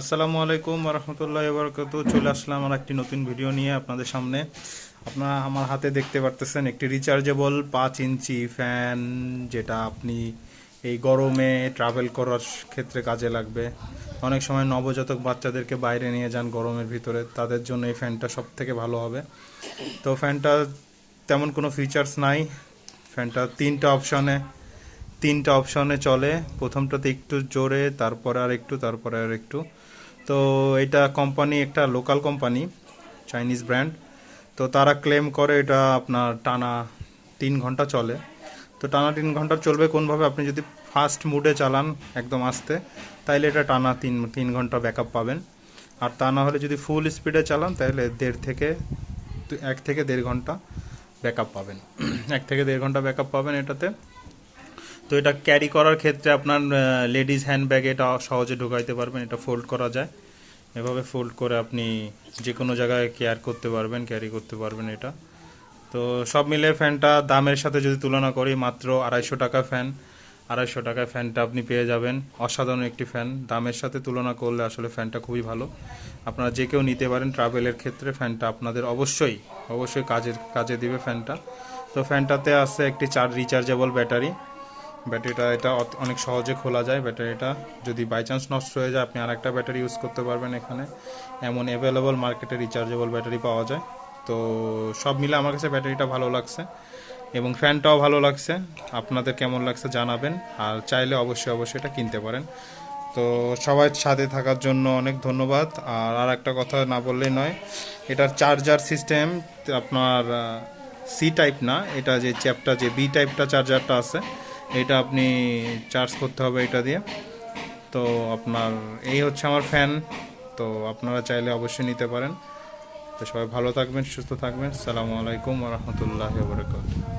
আসসালামু আলাইকুম রহমতুল্লাহ বরকত চলে আসলাম আমার একটি নতুন ভিডিও নিয়ে আপনাদের সামনে। আপনারা আমার হাতে দেখতে পারতেছেন একটি রিচার্জেবল পাঁচ ইঞ্চি ফ্যান যেটা আপনি এই গরমে ট্রাভেল করার ক্ষেত্রে কাজে লাগবে। অনেক সময় নবজাতক বাচ্চাদেরকে বাইরে নিয়ে যান গরমের ভিতরে, তাদের জন্য এই ফ্যানটা সব থেকে ভালো হবে। তো ফ্যানটা তেমন কোনো ফিচার্স নাই। ফ্যানটা তিনটা অপশনে তিনটা অপশনে চলে। প্রথমটাতে একটু জোরে, তারপরে আর একটু, তারপরে আর একটু। তো এটা কোম্পানি একটা লোকাল কোম্পানি চাইনিজ ব্র্যান্ড তো তারা ক্লেম করে এটা আপনার টানা তিন ঘণ্টা চলে। তো টানা তিন ঘণ্টা চলবে কোনভাবে? আপনি যদি ফাস্ট মুডে চালান একদম আস্তে, তাইলে এটা টানা তিন তিন ঘণ্টা ব্যাকআপ পাবেন। আর তা না হলে যদি ফুল স্পিডে চালান তাহলে দেড় থেকে এক থেকে দেড় ঘণ্টা ব্যাকআপ পাবেন। এক থেকে দেড় ঘণ্টা ব্যাকআপ পাবেন এটাতে। তো এটা ক্যারি করার ক্ষেত্রে আপনার লেডিস হ্যান্ডব্যাগে এটা সহজে ঢুকাইতে পারবেন, এটা ফোল্ড করা যায়। এভাবে ফোল্ড করে আপনি যে কোনো জায়গায় কেয়ার করতে পারবেন ক্যারি করতে পারবেন এটা। তো সব মিলে ফ্যানটা দামের সাথে যদি তুলনা করি, মাত্র আড়াইশো টাকা ফ্যান। আড়াইশো টাকায় ফ্যানটা আপনি পেয়ে যাবেন। অসাধারণ একটি ফ্যান। দামের সাথে তুলনা করলে আসলে ফ্যানটা খুবই ভালো। আপনারা যে কেউ নিতে পারেন ট্রাভেলের ক্ষেত্রে ফ্যানটা আপনাদের অবশ্যই অবশ্যই কাজের, কাজে দিবে ফ্যানটা। তো ফ্যানটাতে আছে একটি চার রিচার্জেবল ব্যাটারি ব্যাটারিটা এটা অনেক সহজে খোলা যায়। ব্যাটারিটা যদি বাই চান্স নষ্ট হয়ে যায়, আপনি আরেকটা ব্যাটারি ইউজ করতে পারবেন এখানে। এমন অ্যাভেলেবল মার্কেটে রিচার্জেবল ব্যাটারি পাওয়া যায়। তো সব মিলে আমার কাছে ব্যাটারিটা ভালো লাগছে এবং ফ্যানটাও ভালো লাগছে। আপনাদের কেমন লাগছে জানাবেন। আর চাইলে অবশ্যই অবশ্যই এটা কিনতে পারেন। তো সবাই সাথে থাকার জন্য অনেক ধন্যবাদ। আর আর একটা কথা না বললেই নয়, এটার চার্জার সিস্টেম আপনার সি টাইপ না, এটা যে চ্যাপটা যে বি টাইপটা চার্জারটা আছে এটা আপনি চার্জ করতে হবে এটা দিয়ে। তো আপনার, এই হচ্ছে আমার ফ্যান তো আপনারা চাইলে অবশ্যই নিতে পারেন। তো সবাই ভালো থাকবেন, সুস্থ থাকবেন। সালামু আলাইকুম রহমতুল্লাহ বরকাত